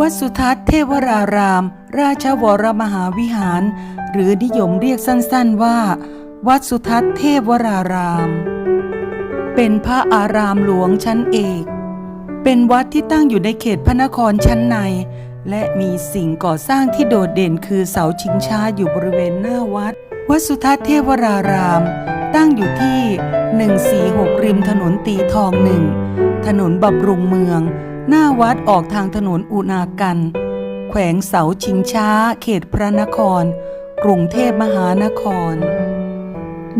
วัดสุทัศน์เทวราราม ราชวรมหาวิหาร หรือนิยมเรียกสั้นๆว่า วัดสุทัศน์เทวราราม เป็นพระอารามหลวงชั้นเอก เป็นวัดที่ตั้งอยู่ในเขตพระนครชั้นใน และมีสิ่งก่อสร้างที่โดดเด่นคือเสาชิงช้าอยู่บริเวณหน้าวัด วัดสุทัศน์เทวราราม ตั้งอยู่ที่ 146 ริมถนนตีทองหนึ่งถนนบำรุงเมือง หน้าวัดออกทางถนนอุณากัน แขวงเสาชิงช้า เขตพระนคร กรุงเทพมหานคร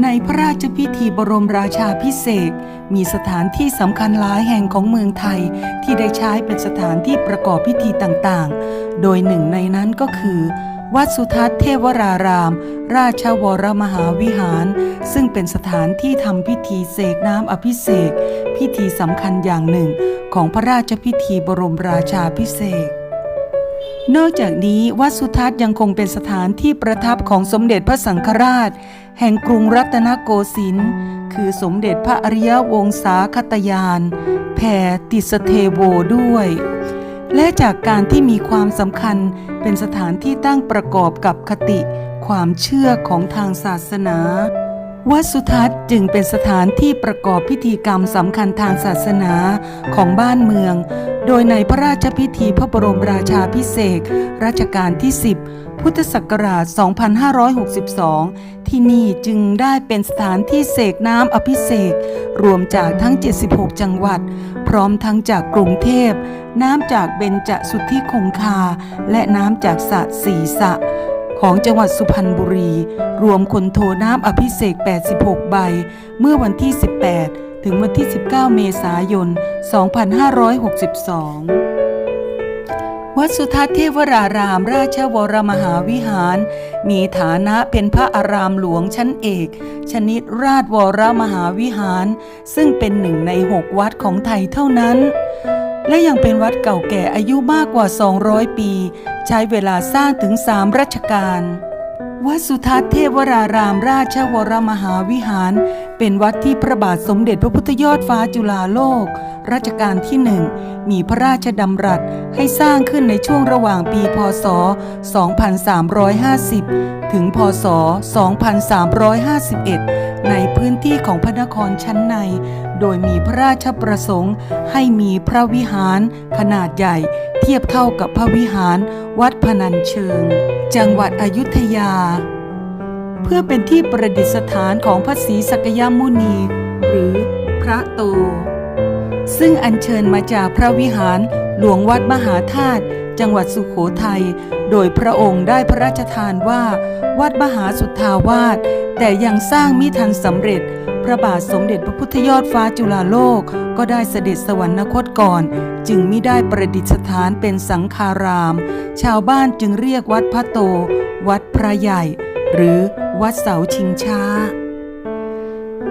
ในพระราชพิธีบรมราชาพิเศษมีสถานที่สำคัญหลายแห่งของเมืองไทยที่ได้ใช้เป็นสถานที่ประกอบพิธีต่างๆ โดยหนึ่งในนั้นก็คือ วัดสุทัศน์เทวราราม ราชวรมหาวิหาร ซึ่งเป็นสถานที่ทำพิธีเสกน้ำอภิเษกพิธีสำคัญอย่างหนึ่ง ของพระราชพิธีบรมราชาพิเศษนอกจากนี้วัดสุทัศน์ยังคงเป็นสถานที่ประทับของสมเด็จพระสังฆราช แห่งกรุงรัตนโกสินทร์คือสมเด็จพระอริยวงศาคตยาน แผ่ติสเทโวด้วย และจากการที่มีความสำคัญ เป็นสถานที่ตั้งประกอบกับคติความเชื่อของทางศาสนา วัดสุทัศน์จึงเป็นสถานที่ประกอบพิธีกรรมสำคัญทางศาสนาของบ้านเมือง โดยในพระราชพิธีพระบรมราชาพิเศษรัชกาลที่ 10 พุทธศักราช 2562 ที่นี่จึงได้เป็นสถานที่เสกน้ำอภิเษกรวมจากทั้ง 76 จังหวัด ร้อมทั้งจากกรุงเทพ น้ำจากเบญจสุทธิคงคา และน้ำจากสระสีสะ ของจังหวัดสุพรรณบุรี รวมคนโทน้ำอภิเษก86 ใบ เมื่อวันที่ 18 ถึงวันที่ 19 เมษายน 2562 วัดสุทัศน์เทวราราม ราชวรมหาวิหาร มีฐานะเป็นพระอารามหลวงชั้นเอก ชนิดราชวรมหาวิหาร ซึ่งเป็นหนึ่งในหกวัดของไทยเท่านั้น และยังเป็นวัดเก่าแก่อายุมากกว่า 200 ปี ใช้เวลาสร้างถึง3รัชกาล วัดสุทัศน์เทวรารามราชวรมหาวิหาร เป็นวัดที่พระบาทสมเด็จพระพุทธยอดฟ้าจุฬาโลก รัชกาลที่หนึ่ง มีพระราชดำรัสให้สร้างขึ้นในช่วงระหว่างปีพศ 2350 ถึงพศ 2351 ใน ของพระนครชั้นใน โดยมีพระราชประสงค์ ให้มีพระวิหารขนาดใหญ่ เทียบเท่ากับพระวิหารวัดพนัญเชิง จังหวัดอยุธยา เพื่อเป็นที่ประดิษฐานของพระศรีสักยมุนี หรือพระโต ซึ่งอัญเชิญมาจากพระวิหารหลวงวัดมหาธาตุจังหวัดสุขโขทัย โดยพระองค์ได้พระราชทานว่า วัดมหาสุทธาวาส แต่ยังสร้างมิทันสำเร็จ พระบาทสมเด็จพระพุทธยอดฟ้าจุฬาโลก ก็ได้เสด็จสวรรคตก่อน จึงมิได้ประดิษฐานเป็นสังฆาราม ชาวบ้านจึงเรียกวัดพระโต วัดพระใหญ่ หรือวัดเสาชิงช้า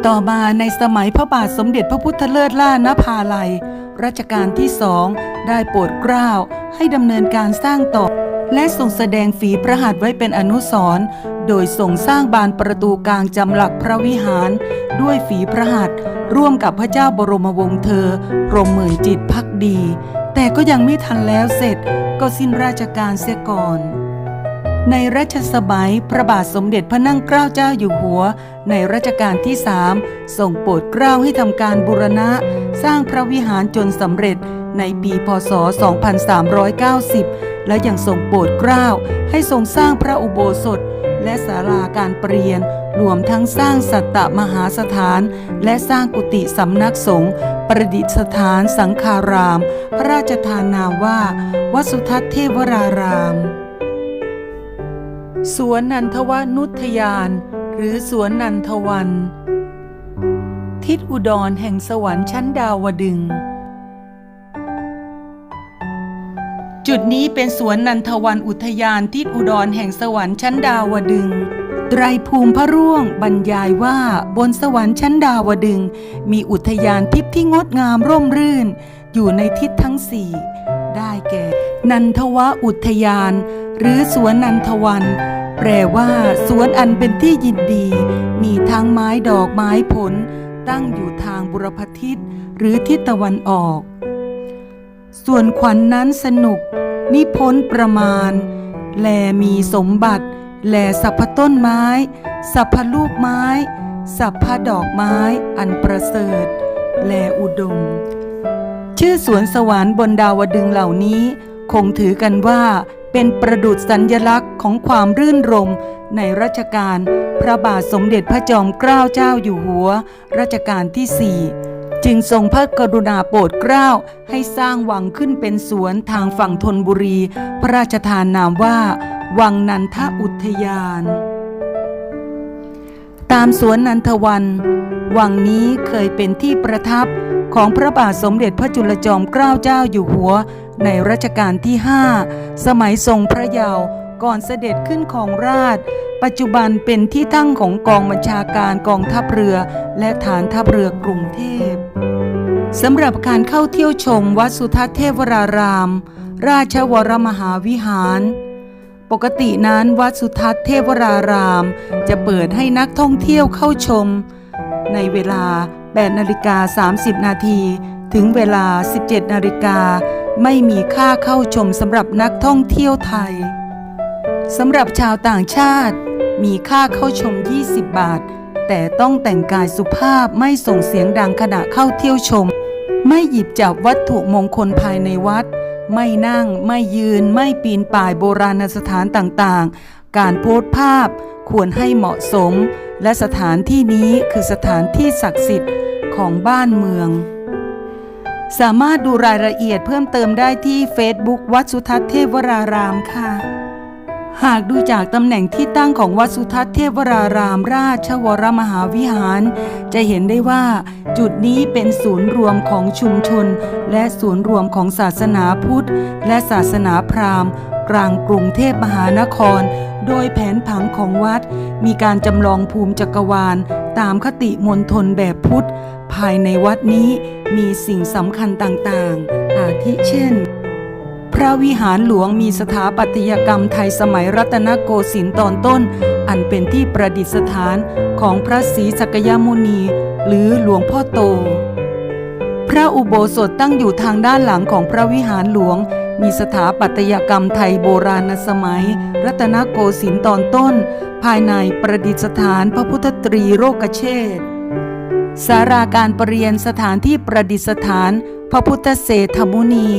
ต่อมาในสมัยพระบาทสมเด็จพระพุทธเลิศล่านภาลัยรัชกาลที่สองได้โปรดเกล้าให้ดำเนินการสร้างต่อ และทรงแสดงฝีพระหัตถ์ไว้เป็นอนุสรณ์ โดยทรงสร้างบานประตูกลางจำหลักพระวิหาร ด้วยฝีพระหัตถ์ร่วมกับพระเจ้าบรมวงศ์เธอ รมหมื่นจิตพักดี แต่ก็ยังไม่ทันแล้วเสร็จก็สิ้นราชการเสียก่อน ในรัชสมัยพระบาทสมเด็จพระนั่งเกล้าเจ้าอยู่หัว ในรัชกาลที่สามทรงโปรดเกล้าให้ทำการบูรณะ สร้างพระวิหารจนสำเร็จในปี พศ 2390 และยังทรงโปรดเกล้าให้ทรงสร้างพระอุโบสถ และศาลาการเปลี่ยนรวมทั้งสร้างสัตตมหาสถาน และสร้างกุฏิสำนักสงฆ์ประดิษฐานสังฆาราม พระราชทานนามว่าวัดสุทัศน์เทวราราม สวนนันทวนุทยาน หรือสวนนันทวัน ทิศอุดรแห่งสวรรค์ชั้นดาวดึง จุดนี้เป็นสวนนันทวันอุทยานทิศอุดรแห่งสวรรค์ชั้นดาวดึงไตรภูมิพระร่วงบรรยายว่าบนสวรรค์ชั้นดาวดึง มีอุทยานทิพย์ที่งดงามร่มรื่น อยู่ในทิศทั้งสี่ได้แก่ นันทวะอุทยาน หรือสวนนันทวัน แปลว่า สวนอันเป็นที่ยินดี มีทั้งไม้ดอกไม้ผล ตั้งอยู่ทางบุรพทิศหรือทิศตะวันออก ส่วนขวัญนนั้นสนุก นิพ้นประมาณ แลมีสมบัติ แลสัพพต้นไม้ สัพพลูกไม้ สัพพดอกไม้อันประเสริฐ แลอุดม ชื่อสวนสวรรค์บนดาวดึงเหล่านี้ คงถือกันว่าเป็นประดุษสัญลักษณ์ของความรื่นรมในรัชกาลพระบาทสมเด็จพระจอมเกล้าเจ้าอยู่หัว รัชกาลที่สี่ จึงทรงพระกรุณาโปรดเกล้าให้สร้างวังขึ้นเป็นสวนทางฝั่งธนบุรี พระราชทานนามว่า วังนันทอุทยาน ตามสวนนันทวัน วังนี้เคยเป็นที่ประทับของพระบาทสมเด็จพระจุลจอมเกล้าเจ้าอยู่หัว ในรัชกาลที่ 5 สมัยทรงพระเยาว์ ก่อนเสด็จขึ้นของราช ปัจจุบันเป็นที่ตั้งของกองบัญชาการกองทัพเรือ และฐานทัพเรือกรุงเทพสำหรับการเข้าเที่ยวชมวัดสุทัศน์เทพวราราม ราชวรมหาวิหาร ปกตินั้นวัดสุทัศน์เทพวราราม จะเปิดให้นักท่องเที่ยวเข้าชม ในเวลา 8 นาฬิกา 30 นาทีถึงเวลา 17 นาฬิกา ไม่มีค่าเข้าชมสำหรับนักท่องเที่ยวไทย สำหรับชาวต่างชาติ มีค่าเข้าชม 20 บาท แต่ต้องแต่งกายสุภาพไม่ส่งเสียงดังขณะเข้าเที่ยวชม ไม่หยิบจับวัตถุมงคลภายในวัด ไม่นั่ง ไม่ยืน ไม่ปีนป่ายโบราณสถานต่างๆ การโพสต์ภาพควรให้เหมาะสม และสถานที่นี้คือสถานที่ศักดิ์สิทธิ์ของบ้านเมือง สามารถดูรายละเอียดเพิ่มเติมได้ที่ Facebook วัดสุทัศน์เทพวรารามค่ะ หากดูจากตำแหน่งที่ตั้งของวัดสุทัศน์เทพวรารามราชวรมหาวิหาร จะเห็นได้ว่าจุดนี้เป็นศูนย์รวมของชุมชน และศูนย์รวมของศาสนาพุทธ และศาสนาพราหมณ์ กลางกรุงเทพมหานคร โดยแผนผังของวัด มีการจำลองภูมิจักรวาล ตามคติมณฑลแบบพุทธ ภายในวัดนี้มีสิ่งสำคัญต่างๆ อาทิเช่น ระวิหารหลวงมีสถาปัตยกรรมไทยสมัยรัตนโกสินทร์ตอนต้น อันเป็นที่ประดิษฐานของพระศรีสักยมุนี หรือหลวงพ่อโต พระอุโบสถตั้งอยู่ทางด้านหลังของพระวิหารหลวง มีสถาปัตยกรรมไทยโบราณสมัย รัตนโกสินทร์ตอนต้น ภายในประดิษฐานพระพุทธตรีโรกเชษฐ์สาราการประเรียนสถานที่ประดิษฐาน พระพุทธเศรษฐมุนี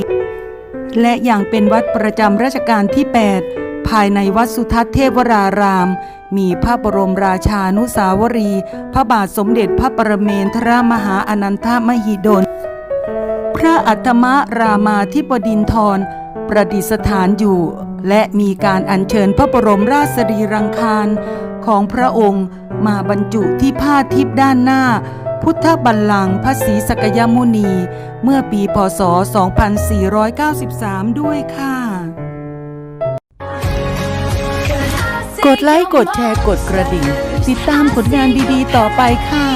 และอย่างเป็นวัดประจำรัชกาลที่ 8 ภายในวัดสุทัศน์เทพวราราม มีพระบรมราชานุสาวรี พระบาทสมเด็จพระประเมนทรมหาอนันทมหิดล พระอัตมรามาธิบดินทร ประดิษฐานอยู่ และมีการอัญเชิญพระบรมราชสรีรังคารของพระองค์มาบรรจุที่ผ้าทิพย์ด้านหน้า พุทธบัลลังก์พระศรีสกยมุนี เมื่อปีพศ 2493 ด้วยค่ะ กดไลค์ กดแชร์ กดกระดิ่ง ติดตามผลงานดีๆ ต่อไปค่ะ